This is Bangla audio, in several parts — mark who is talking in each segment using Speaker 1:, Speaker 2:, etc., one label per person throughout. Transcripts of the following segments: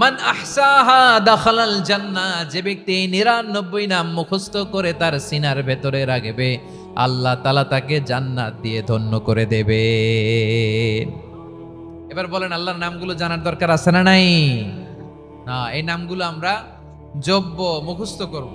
Speaker 1: মান আহসাহা দাখালাল জান্না যে ব্যক্তি এই নিরানব্বই নাম মুখস্থ করে তার সিনার ভেতরে রাখবে, আল্লাহ তালা তাকে জান্নাত দিয়ে ধন্য করে দেবে এবার বলেন, আল্লাহর নামগুলো জানার দরকার আছে না নাই না, এই নামগুলো আমরা যোগ্য মুখস্থ করব।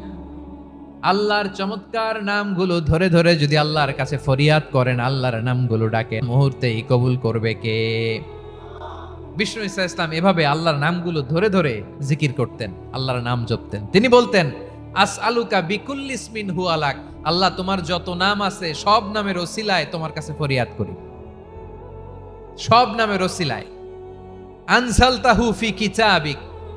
Speaker 1: আল্লাহর চমৎকার নামগুলো ধরে ধরে যদি আল্লাহর কাছে ফরিয়াদ করেন, আল্লাহর নামগুলো ডাকে, মুহূর্তেই কবুল করবে কে? বিষ্ণু ইসা ইসলাম এভাবে আল্লাহর নামগুলো ধরে ধরে জিকির করতেন, আল্লাহর নাম জপতেন। তিনি বলতেন আস আলুকা বিকুল্লিসমিন হু আলাক আল্লাহ তোমার যত নাম আছে, সব নামের ওসিলায় তোমার কাছে ফরিয়াদ করি। সব নামের ওসিলায়। আনসাল তাহু ফি কিতাবিক।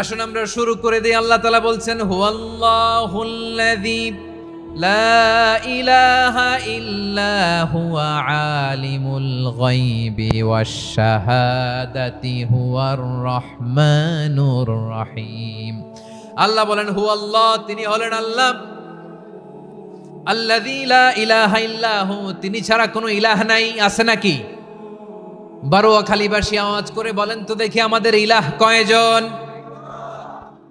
Speaker 1: আসুন আমরা শুরু করে দিই। আল্লাহ তালা বলছেন, হুয়াল্লাহুল্লাযী লা ইলাহা আলিমুল রহিম। আল্লাহ বলেন, হুয়াল্লাহ, তিনি হলেন আল্লাহ। আল্লাযী লা তিনি ছাড়া কোনো ইলাহ নাই, আছে নাকি? বারোয়া খালিবাসী আওয়াজ করে বলেন, তো দেখি আমাদের ইলাহ কয়জন?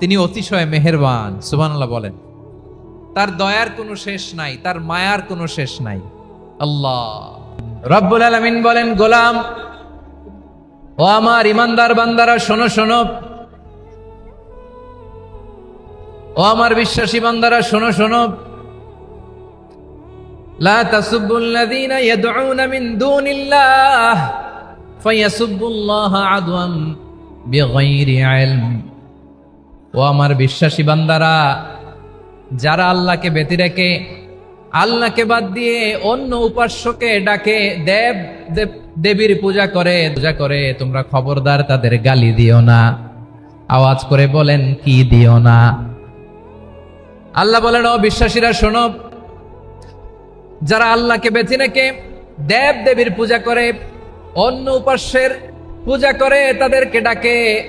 Speaker 1: তিনি অতিশয় মেহেরবান সুবানাল্লাহ বলেন। তার দয়ার কোনো শেষ নাই, তার মায়ার কোনো শেষ নাই। আল্লাহ। রব্বুল আলমিন বলেন, গোলাম, ও আমার ইমানদার বান্দারা, শোনো শোনো। ও আমার বিশ্বাসী বান্দারা, শোনো শোনো। লা তাসুবুল্লাযীনা ইয়াদউনা মিন দুনিল্লাহ ফায়াসুবুল্লাহ আদওয়ান বিগাইরি ইলম। ও আমার বিশ্বাসী বান্দারা, যারা আল্লাহকে ব্যতি রেখে, আল্লাহকে বাদ দিয়ে অন্য উপাস্যকে ডাকে, দেব, দেব- দেবীর পূজা করে পূজা করে, তোমরা খবরদার তাদের গালি দিও না। আওয়াজ করে বলেন, কি দিও না? আল্লাহ বলেন, ও বিশ্বাসীরা, শোনো, যারা আল্লাহকে বেছে রেখে, দেব, দেবীর পূজা করে, অন্য উপাস্যের পূজা করে তাদেরকে ডাকে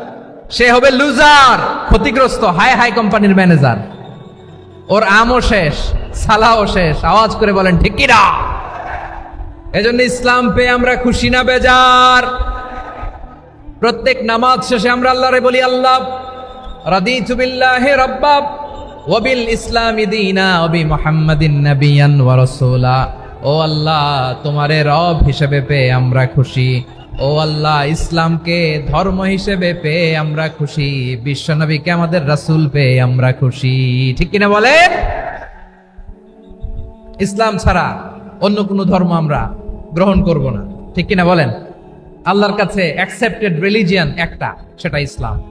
Speaker 1: সে হবে লুজার, ক্ষতিগ্রস্ত, হাই হাই কোম্পানির ম্যানেজার। ওর আমও শেষ সালাও শেষ, আওয়াজ করে বলেন, ঠিক কিনা এজন্য ইসলাম পেয়ে আমরা খুশি না, বেজার। প্রত্যেক নামাজ শেষে আমরা আল্লাহরে বলি, আল্লাহ, রাদিতু বিল্লাহি রাব্বা ওয়া বিল ইসলামি দীনা ওয়া বি মুহাম্মাদিন নাবিয়ান ওয়া রাসূলা। ও আল্লাহ, তোমারে রব হিসেবে পেয়ে আমরা খুশি। ও আল্লাহ, ইসলামকে ধর্ম হিসেবে পেয়ে আমরা খুশি। বিশ্বনবীকে আমাদের রাসুল পেয়ে আমরা খুশি। ঠিক কিনা বলে ইসলাম ছাড়া অন্য কোনো ধর্ম আমরা গ্রহণ করব না। ঠিক কিনা বলেন? আল্লাহর কাছে অ্যাকসেপ্টেড রিলিজিয়ান একটা, সেটা ইসলাম।